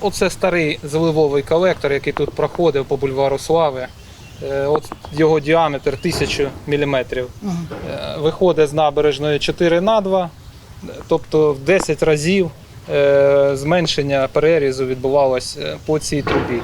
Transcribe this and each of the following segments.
Оце старий заливовий колектор, який тут проходив по бульвару Слави. Е, От його діаметр 1000 мм. Виходить з набережної 4 на 2, тобто в 10 разів е, зменшення перерізу відбувалося по цій трубі.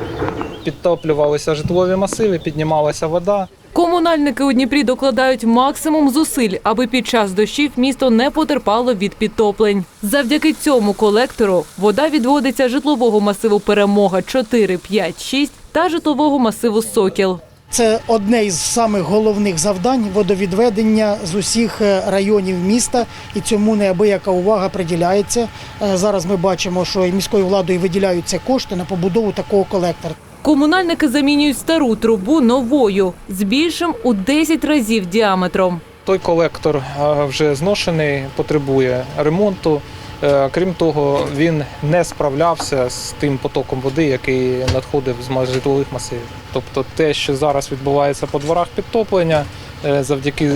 Підтоплювалися житлові масиви, піднімалася вода. Комунальники у Дніпрі докладають максимум зусиль, аби під час дощів місто не потерпало від підтоплень. Завдяки цьому колектору вода відводиться житлового масиву Перемога 4, 5, 6 та житлового масиву Сокіл. Це одне із самих головних завдань водовідведення з усіх е, районів міста, і цьому неабияка увага приділяється. Е, Зараз ми бачимо, що і міською владою виділяються кошти на побудову такого колектора. Комунальники замінюють стару трубу новою з більшим у 10 разів діаметром. Той колектор е, вже зношений, потребує ремонту. Е, Крім того, він не справлявся з тим потоком води, який надходив з житлових масивів. Тобто те, що зараз відбувається по дворах підтоплення, е, завдяки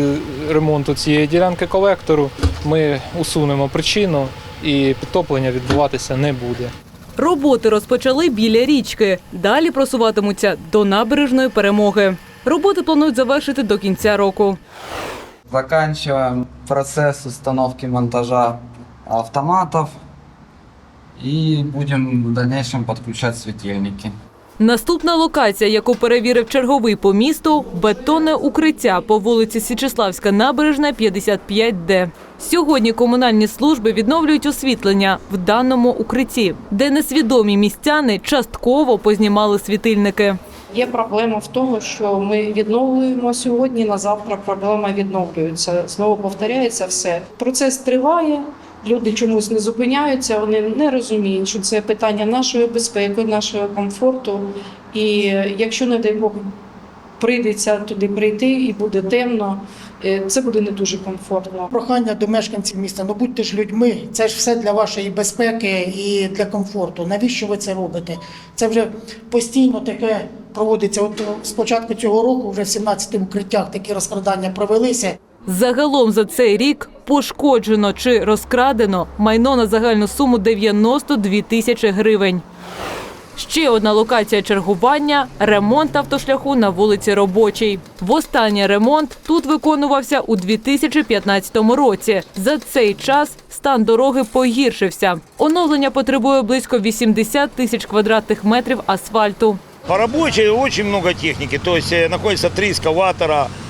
ремонту цієї ділянки колектору, ми усунемо причину і підтоплення відбуватися не буде. Роботи розпочали біля річки. Далі просуватимуться до набережної перемоги. Роботи планують завершити до кінця року. Заканчиваем процесс установки монтажа автоматов и будем в дальнейшем подключать светильники. Наступна локація, яку перевірив черговий по місту – бетонне укриття по вулиці Січеславська набережна, 55Д. Сьогодні комунальні служби відновлюють освітлення в даному укритті, де несвідомі містяни частково познімали світильники. Є проблема в тому, що ми відновлюємо сьогодні, на завтра проблема відновлюється. Знову повторяється все. Процес триває. Люди чомусь не зупиняються, вони не розуміють, що це питання нашої безпеки, нашого комфорту. І якщо, не дай Бог, прийдеться туди прийти і буде темно, е, це буде не дуже комфортно. Прохання до мешканців міста: ну будьте ж людьми, це ж все для вашої безпеки і для комфорту. Навіщо ви це робите? Це вже постійно таке проводиться. От з початку цього року вже в 17 укриттях такі розкрадання провелися. Загалом за цей рік пошкоджено чи розкрадено майно на загальну суму 92 тисячі гривень. Ще одна локація чергування – ремонт автошляху на вулиці Робочій. Востаннє ремонт тут виконувався у 2015 році. За цей час стан дороги погіршився. Оновлення потребує близько 80 тисяч квадратних метрів асфальту. По рабочей очень много техники, то есть э, находится три эскаватора, э,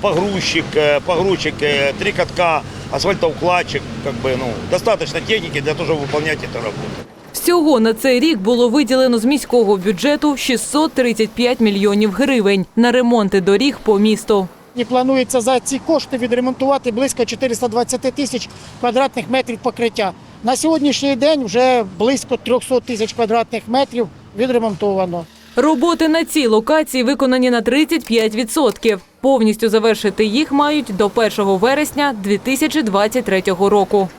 погрузчик, э, погрузчик, э, три катка, асфальтоукладчик, как бы, ну, достаточно техники для того, чтобы выполнять эту работу. Всього на цей рік було виділено з міського бюджету 635 мільйонів гривень на ремонти доріг по місту. І планується за ці кошти відремонтувати близько 420 тисяч квадратних метрів покриття. На сьогоднішній день вже близько 300 тисяч квадратних метрів відремонтовано. Роботи на цій локації виконані на 35%. Повністю завершити їх мають до 1 вересня 2023 року.